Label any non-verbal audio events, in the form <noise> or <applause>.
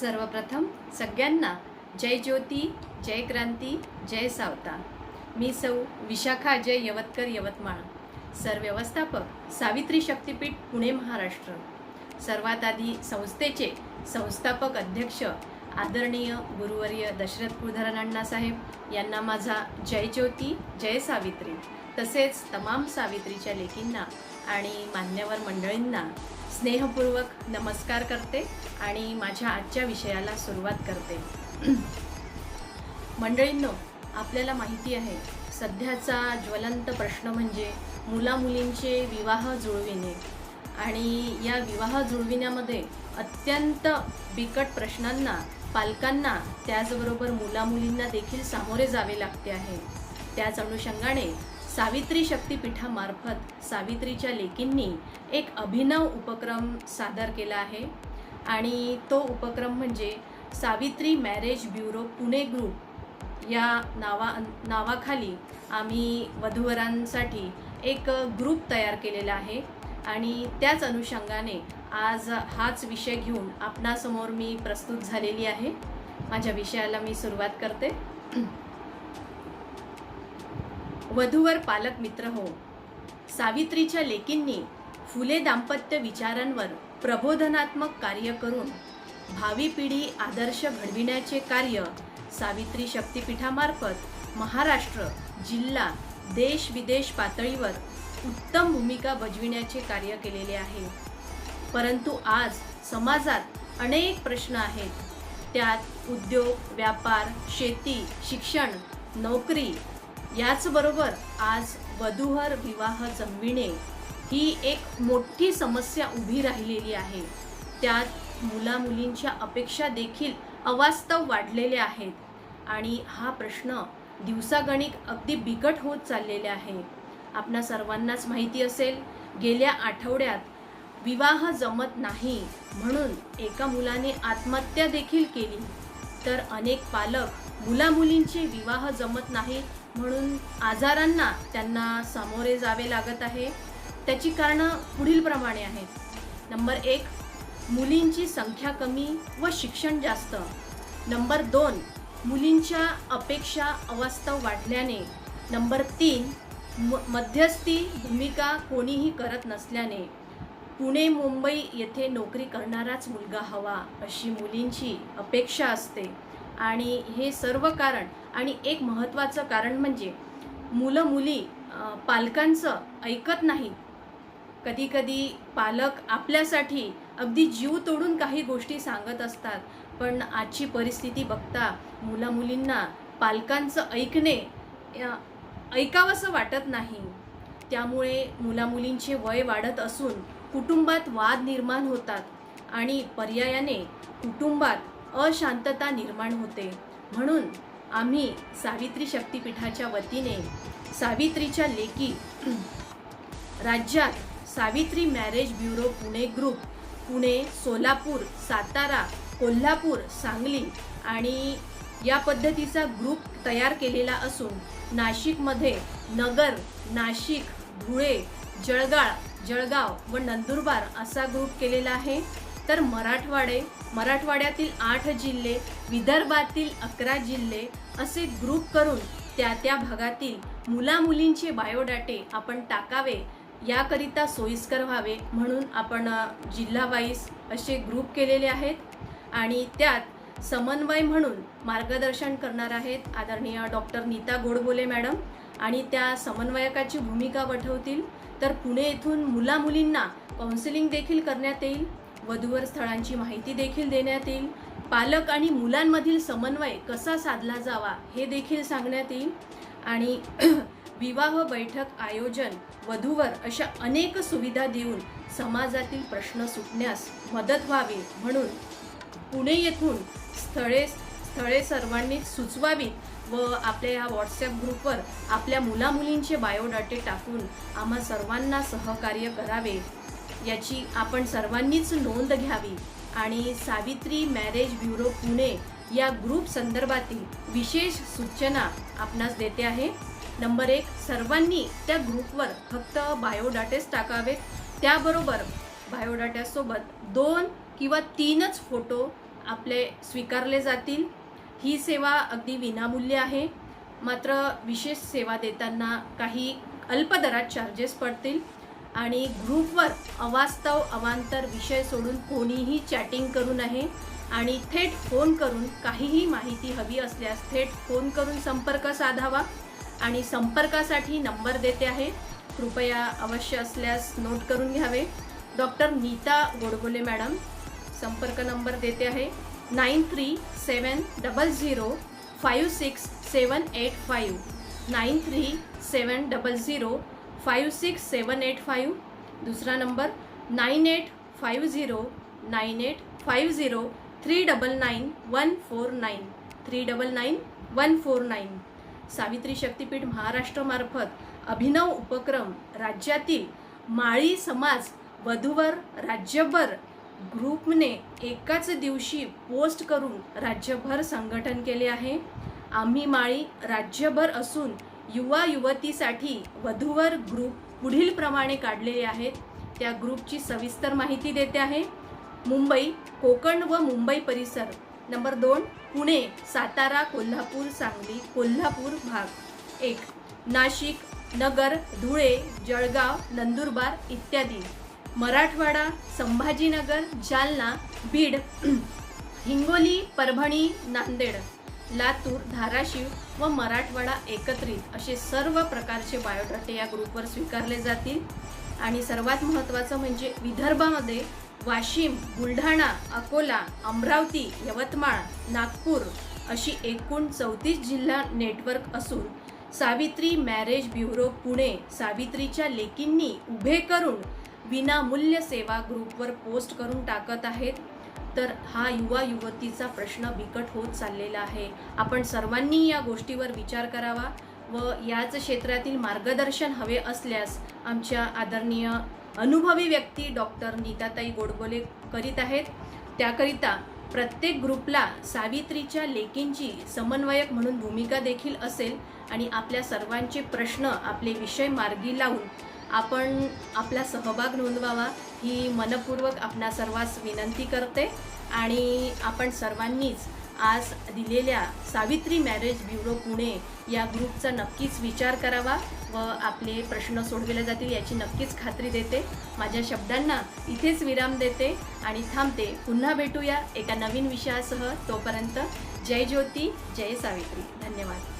सर्वप्रथम सगळ्यांना जय ज्योती जय क्रांती जय सावता. मी सौ विशाखा जय यवतकर यवतमाळ. सरव्यवस्थापक सावित्री शक्तीपीठ पुणे महाराष्ट्र. सर्वात आधी संस्थेचे संस्थापक अध्यक्ष आदरणीय गुरुवर्य दशरथ कुलधरण अण्णासाहेब यांना माझा जय ज्योती जय सावित्री तसेच तमाम सावित्रीच्या लेकींना आणि मान्यवर मंडळींना स्नेहपूर्वक नमस्कार करते आणि माझ्या आजच्या विषयाला सुरुवात करते. <clears throat> मंडळींनो आपल्याला माहिती आहे सध्याचा ज्वलंत प्रश्न म्हणजे मुलामुलींचे विवाह जुळविणे. आणि या विवाह जुळविण्यामध्ये अत्यंत बिकट प्रश्नांना पालकांना त्याचबरोबर मुलामुलींना देखील सामोरे जावे लागते आहे. त्याच अनुषंगाने सावित्री शक्तीपीठामार्फत सावित्रीच्या लेकींनी एक अभिनव उपक्रम सादर केला आहे. आणि तो उपक्रम म्हणजे Savitri marriage bureau Pune group या नावा नावाखाली आम्ही वधूवरांसाठी एक ग्रुप तयार केलेला आहे. आणि त्याच अनुषंगाने आज हाच विषय घेऊन आपणासमोर मी प्रस्तुत झालेली आहे. माझ्या विषयाला मी सुरुवात करते. वधूवर पालक मित्र हो. सावित्रीच्या लेकींनी फुले दाम्पत्य विचारांवर प्रबोधनात्मक कार्य करून भावी पिढी आदर्श घडविण्याचे कार्य सावित्री शक्तीपीठामार्फत महाराष्ट्र जिल्हा देश विदेश पातळीवर उत्तम भूमिका बजविण्याचे कार्य केलेले आहे. परंतु आज समाजात अनेक प्रश्न आहेत. त्यात उद्योग व्यापार शेती शिक्षण नोकरी याचबरोबर आज वधूहर विवाह जमविणे ही एक मोठी समस्या उभी राहिलेली आहे. त्यात मुलामुलींच्या अपेक्षा देखील अवास्तव वाढलेल्या आहेत. आणि हा प्रश्न दिवसागणिक अगदी बिकट होत चाललेला आहे. आपणा सर्वांनाच माहिती असेल गेल्या आठवड्यात विवाह जमत नाही म्हणून एका मुलाने आत्महत्या देखील केली. तर अनेक पालक मुलामुलींचे विवाह जमत नाहीत म्हणून आजारांना त्यांना सामोरे जावे लागत आहे. त्याची कारणं पुढील प्रमाणे आहेत. नंबर एक मुलींची संख्या कमी व शिक्षण जास्त. नंबर दोन मुलींच्या अपेक्षा अवास्तव वाढल्याने. नंबर तीन म मध्यस्थी भूमिका कोणीही करत नसल्याने. पुणे मुंबई येथे नोकरी करणाराच मुलगा हवा अशी मुलींची अपेक्षा असते. आणि हे सर्व कारण आणि एक महत्त्वाचं कारण म्हणजे मुलं मुली पालकांचं ऐकत नाही. कधीकधी पालक आपल्यासाठी अगदी जीव तोडून काही गोष्टी सांगत असतात पण आजची परिस्थिती बघता मुला मुलींना पालकांचं ऐकणे ऐकावंसं वाटत नाही. त्यामुळे मुलामुलींचे वय वाढत असून कुटुंबात वाद निर्माण होतात आणि पर्यायाने कुटुंबात अशांतता निर्माण होते. म्हणून आम्ही सावित्री शक्तीपीठाच्या वतीने सावित्रीच्या लेकी राज्यात Savitri marriage bureau Pune group Pune Solapur Satara Kolhapur Sangli आणि या पद्धतीचा ग्रुप तयार केलेला असून नाशिकमध्ये नगर नाशिक धुळे जळगाळ जळगाव व नंदुरबार असा ग्रुप केलेला आहे. तर मराठवाडे मराठवाड्यातील आठ जिल्हे विदर्भातील अकरा जिल्हे असे ग्रुप करून त्या त्या भागातील मुलामुलींचे बायोडाटे आपण टाकावे याकरिता सोयीस्कर व्हावे म्हणून आपण जिल्हावाईज असे ग्रुप केलेले आहेत. आणि त्यात समन्वय म्हणून मार्गदर्शन करणार आहेत आदरणीय डॉक्टर नीता गोडबोले मॅडम. आणि त्या समन्वयकाची भूमिका वठवतील. तर पुणे येथून मुलामुलींना काउन्सिलिंग देखील करण्यात येईल. वधूवर स्थळांची माहिती देखील देण्यात येईल. पालक आणि मुलांमधील समन्वय कसा साधला जावा हे देखील सांगण्यात येईल. आणि <clears throat> विवाह बैठक आयोजन वधूवर अशा अनेक सुविधा देऊन समाजातील प्रश्न सुटण्यास मदत व्हावी म्हणून पुणे येथून स्थळे स्थळे सर्वांनी सुचवावीत व आपल्या या व्हॉट्सॲप ग्रुपवर आपल्या मुलामुलींचे बायोडाटे टाकून आम्हा सर्वांना सहकार्य करावे. याची आपण सर्वांनीच नोंद घ्यावी. आणि सावित्री मॅरेज ब्युरो पुणे या ग्रुप संदर्भातील विशेष सूचना आपणास देते आहे. नंबर एक सर्वांनी त्या ग्रुपवर फक्त बायोडाटेस टाकावेत त्याबरोबर बायोडाट्यासोबत दोन किंवा तीनच फोटो आपले स्वीकारले जातील. ही सेवा अगदी विनामूल्य आहे. मात्र विशेष सेवा देताना काही अल्प दरात चार्जेस पडतील. आणि ग्रुपवर अवास्तव अवांतर विषय सोडून कोणीही चॅटिंग करू नये आणि थेट फोन करून काहीही माहिती हवी असल्यास थेट फोन करून संपर्क साधावा. आणि संपर्कासाठी नंबर देते आहे. कृपया अवश्य असल्यास नोट करून घ्यावे. डॉक्टर नीता गोडबोले मॅडम संपर्क नंबर देते आहे. Nine three seven double zero five six seven eight five. Nine three seven double zero five six seven eight five दुसरा number nine eight five zero nine eight five zero three double nine one four nine three double nine one four nine Savitri Shaktipeeth महाराष्ट्रामार्फत अभिनव उपक्रम राज्यातील माळी समाज वधूवर राज्यभर ग्रुपने एकाच दिवशी post करून राज्यभर संघटन केले आहे. आम्ही माळी राज्यभर असून युवा युवतीसाठी वधूवर ग्रुप पुढील प्रमाणे काढलेले आहेत. त्या ग्रुपची सविस्तर माहिती देते आहे. मुंबई कोकण व मुंबई परिसर. नंबर दोन पुणे सातारा कोल्हापूर सांगली कोल्हापूर भाग. एक नाशिक नगर धुळे जळगाव नंदुरबार इत्यादी. मराठवाडा संभाजीनगर जालना बीड <clears throat> हिंगोली परभणी नांदेड. लातूर धाराशिव व मराठवाडा एकत्रित असे सर्व प्रकारचे बायोडाटे या ग्रुपवर स्वीकारले जातील. आणि सर्वात महत्त्वाचं म्हणजे विदर्भामध्ये वाशिम बुलढाणा अकोला अमरावती यवतमाळ नागपूर अशी एकूण चौतीस जिल्हा नेटवर्क असून सावित्री मॅरेज ब्युरो पुणे सावित्रीच्या लेकींनी उभे करून विनामूल्य सेवा ग्रुपवर पोस्ट करून टाकत आहेत. तर हा युवा युवतीचा प्रश्न बिकट होत चाललेला आहे. आपण सर्वांनी या गोष्टीवर विचार करावा व याच क्षेत्रातील मार्गदर्शन हवे असल्यास आमच्या आदरणीय अनुभवी व्यक्ती डॉक्टर नीताताई गोडबोले करीत आहेत. त्याकरिता प्रत्येक ग्रुपला सावित्रीच्या लेकींची समन्वयक म्हणून भूमिका देखील असेल आणि आपल्या सर्वांचे प्रश्न आपले विषय मार्गी लावून आपण आपला सहभाग नोंदवावा. ही मनपूर्वक आपणा सर्वांस विनंती करते आणि आपण सर्वांनीच आज दिलेल्या सावित्री मॅरेज ब्युरो पुणे या ग्रुपचा नक्कीच विचार करावा व आपले प्रश्न सोडविले जातील याची नक्कीच खात्री देते. माझ्या शब्दांना इथेच विराम देते आणि थांबते. पुन्हा भेटूया एका नवीन विषयासह. तोपर्यंत जय ज्योती जय सावित्री. धन्यवाद.